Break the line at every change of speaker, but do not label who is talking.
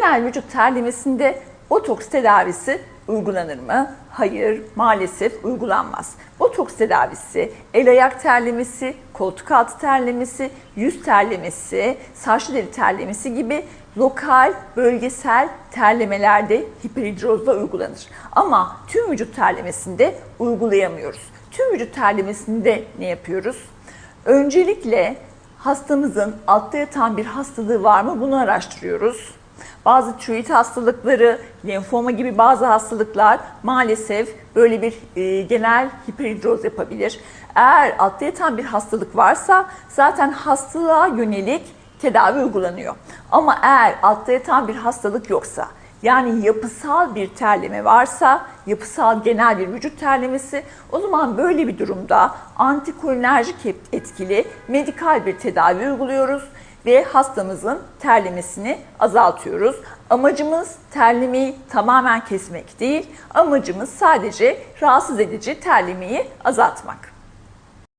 Genel vücut terlemesinde botoks tedavisi uygulanır mı? Hayır, maalesef uygulanmaz. Botoks tedavisi, el ayak terlemesi, koltuk altı terlemesi, yüz terlemesi, saçlı deri terlemesi gibi lokal, bölgesel terlemelerde hiperhidrozla uygulanır. Ama tüm vücut terlemesinde uygulayamıyoruz. Tüm vücut terlemesinde ne yapıyoruz? Öncelikle hastamızın altta yatan bir hastalığı var mı bunu araştırıyoruz. Bazı tiroid hastalıkları, lenfoma gibi bazı hastalıklar maalesef böyle bir e, genel hiperhidroz yapabilir. Eğer altta yatan bir hastalık varsa zaten hastalığa yönelik tedavi uygulanıyor. Ama eğer altta yatan bir hastalık yoksa, yani yapısal bir terleme varsa, yapısal genel bir vücut terlemesi, o zaman böyle bir durumda antikolinerjik etkili medikal bir tedavi uyguluyoruz ve hastamızın terlemesini azaltıyoruz. Amacımız terlemeyi tamamen kesmek değil, amacımız sadece rahatsız edici terlemeyi azaltmak.